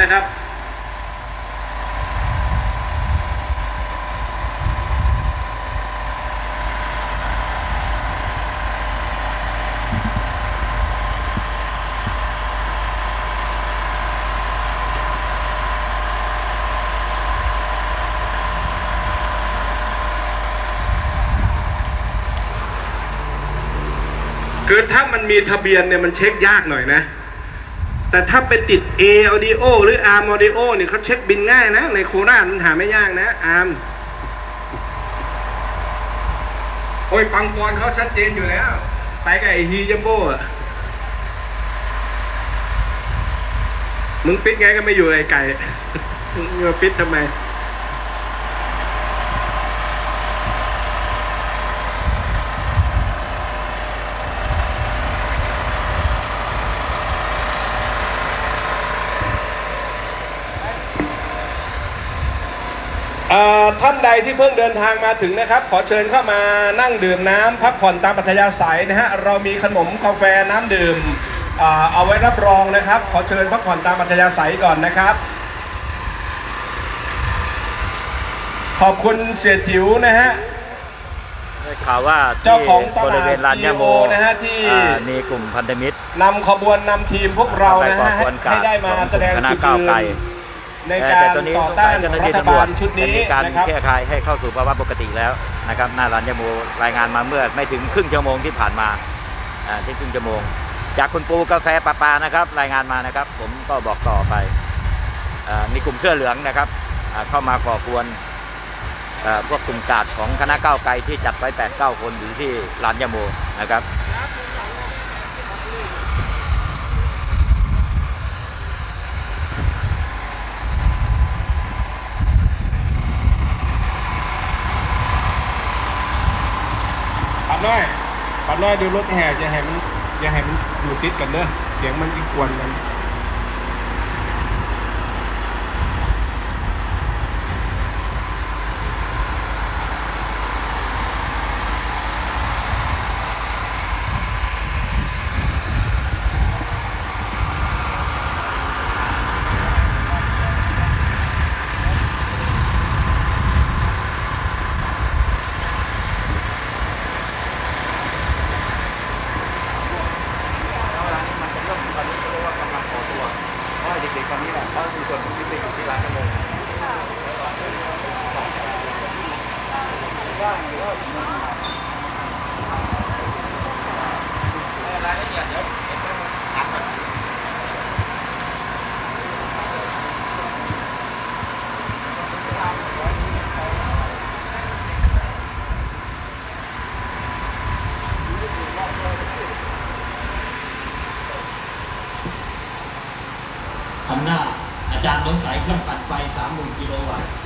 นะครับคือถ้ามันมีทะเบียนเนี่ยมันเช็คยากหน่อยนะ แต่ถ้าไปติด A Audio หรือ Arm Audio เนี่ยเขาเช็คบินง่ายนะ ในโคราชมันหาไม่ยากนะ Arm โอ้ยปังปอนเขาชัดเจนอยู่แล้ว ไปกับไอฮีจัมโบ้อะมึงปิดไงก็ไม่อยู่ไอไก่ มึงมาปิดทำไม ท่านใดที่เพิ่งเดินทางมาถึงนะครับ ขอเชิญเข้ามานั่งดื่มน้ำพักผ่อนตามปัธยาศัยนะฮะเรามีขนมกาแฟน้ำดื่มอ่าเอาไว้รับรองนะครับ ขอเชิญพักผ่อนตามปัธยาศัยก่อนนะครับ ขอบคุณเสียจิ๋วนะฮะได้ข่าวว่าเจ้าของตบลาดริเวณลานยาโม CEO นะฮะที่อ่ามีกลุ่มพันธมิตรนำขบวนนำทีมพวกเรานะฮะไปก่อกวนกาดให้ได้มาแสดงของคณะจุดก้าวยืไกลน ในแต่การตอนนี้ต่อสงต้าสัยนเจ้าหน้ารัที่ฐตำรวบาจลชุดจะนี้มีการนะครับ แก้ไขให้เข้าสู่ภาวะปกติแล้วนะครับหน้าลานยาโมรายงานมาเมื่อไม่ถึงครึ่งชั่วโมงที่ผ่านมาอ่าที่ครึ่งชั่วโมง จากคุณปูกาแฟปาปานะครับ รายงานมานะครับ ผมก็บอกต่อไปอ่ามีกลุ่มเสื้อเหลืองนะครับอ่าเข้ามาก่อกวนอ่าพวกกลุ่มกาดของคณะก้าวไกลที่จัดไว้8 9คนอยู่ที่ลานยาโมนะครับ ปัดน้อยปัดน้อยดูรถแห่จะแห่มันจะแห่มันอยู่ติดกันเด้อเสียงมันจะกวนกัน เวลานี้มันจะเริ่มตอนนี้เขาเรียกว่ากำลังก่อตัวเพราะว่าเด็กๆตอนนี้เนี่ยเขามี ส่วนที่ไปอยู่ที่ร้านกันเลยรายละเอียดเดี๋ยวเดี๋ยวต้องถามก่อนคันหน้าอา จารย์สงสัยเครื่องปั่นไฟ 30,000 กิโลวัตต์